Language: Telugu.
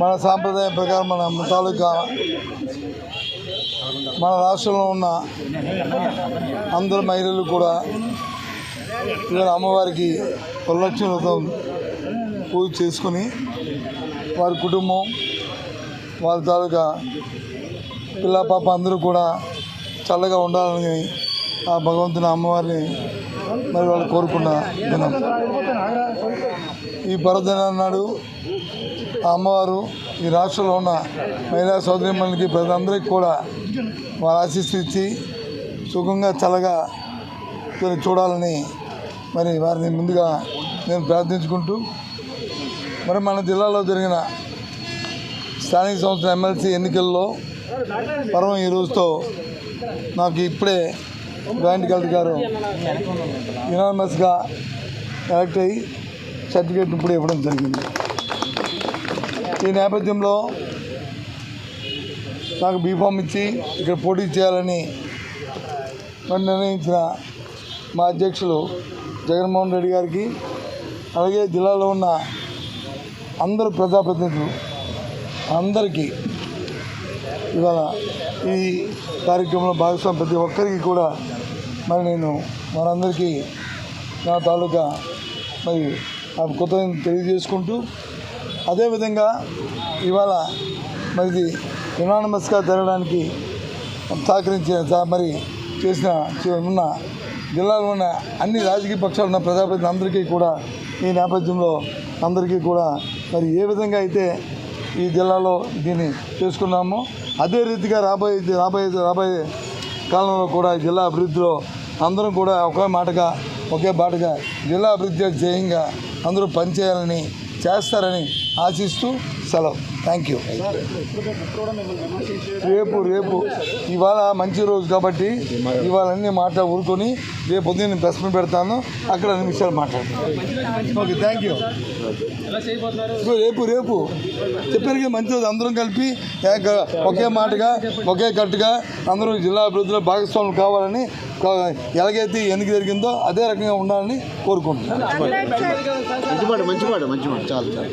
మన సాంప్రదాయం ప్రకారం మన తాలూకా మన రాష్ట్రంలో ఉన్న అందరు మహిళలు కూడా ఇవాళ అమ్మవారికి వరలక్ష్మి వ్రతం పూజ చేసుకుని వారి కుటుంబం వారి తాలూకా పిల్ల పాప అందరూ కూడా చల్లగా ఉండాలని ఆ భగవంతుని అమ్మవారిని మరి వాళ్ళు కోరుకున్న దినం. ఈ పర్వదినం నాడు అమ్మవారు ఈ రాష్ట్రంలో ఉన్న మహిళా సోదరిమణులకి ప్రజలందరికీ కూడా వారు ఆశీస్సు ఇచ్చి సుఖంగా చల్లగా చూడాలని మరి వారిని ముందుగా నేను ప్రార్థించుకుంటూ మరి మన జిల్లాలో జరిగిన స్థానిక సంస్థల ఎమ్మెల్సీ ఎన్నికల్లో పర్వం ఈ రోజుతో నాకు ఇప్పుడే జాయింట్ కలెక్టర్ గారు యునామస్గా ఎలక్ట్ అయ్యి సర్టిఫికేట్ ఇప్పుడు ఇవ్వడం జరిగింది. ఈ నేపథ్యంలో నాకు బీఫామ్ ఇచ్చి ఇక్కడ పోటీ చేయాలని నిర్ణయించిన మా అధ్యక్షులు జగన్మోహన్ రెడ్డి గారికి అలాగే జిల్లాలో ఉన్న అందరు ప్రజాప్రతినిధులు అందరికీ ఇవాళ ఈ కార్యక్రమంలో భాగస్వామి ప్రతి ఒక్కరికి కూడా మరి నేను మనందరికీ నా తాలూకా మరి ఆ తెలియజేసుకుంటూ అదేవిధంగా ఇవాళ మరిది యునానమస్గా జరగడానికి సహకరించిన మరి చేసిన ఉన్న జిల్లాలో ఉన్న అన్ని రాజకీయ పక్షాలు ఉన్న ప్రజాప్రతినిధులు అందరికీ కూడా ఈ నేపథ్యంలో అందరికీ కూడా మరి ఏ విధంగా అయితే ఈ జిల్లాలో దీన్ని చేసుకున్నామో అదే రీతిగా రాబోయే రాబోయే రాబోయే కాలంలో కూడా జిల్లా అభివృద్ధిలో అందరం కూడా ఒకే మాటగా ఒకే బాటగా జిల్లా అభివృద్ధి జయంగా అందరూ పనిచేయాలని చేస్తారని ఆశిస్తూ సెలవు. థ్యాంక్ యూ రేపు రేపు. ఇవాళ మంచి రోజు కాబట్టి ఇవాళ అన్ని మాట ఊరుకొని రేపు పొద్దున్న నేను ప్రెస్ మీట్ పెడతాను. అక్కడ అన్ని విషయాలు మాట్లాడతాను. ఓకే థ్యాంక్ యూ రేపు రేపు. చెప్పారు కదా మంచి రోజు అందరం కలిపి ఒకే మాటగా ఒకే కట్టుగా అందరూ జిల్లా అభివృద్ధిలో భాగస్వాములు కావాలని ఎలాగైతే ఎన్నిక జరిగిందో అదే రకంగా ఉండాలని కోరుకుంటున్నాను. మంచి మాట మంచి మాట మంచి మాట. చాలు చాలు.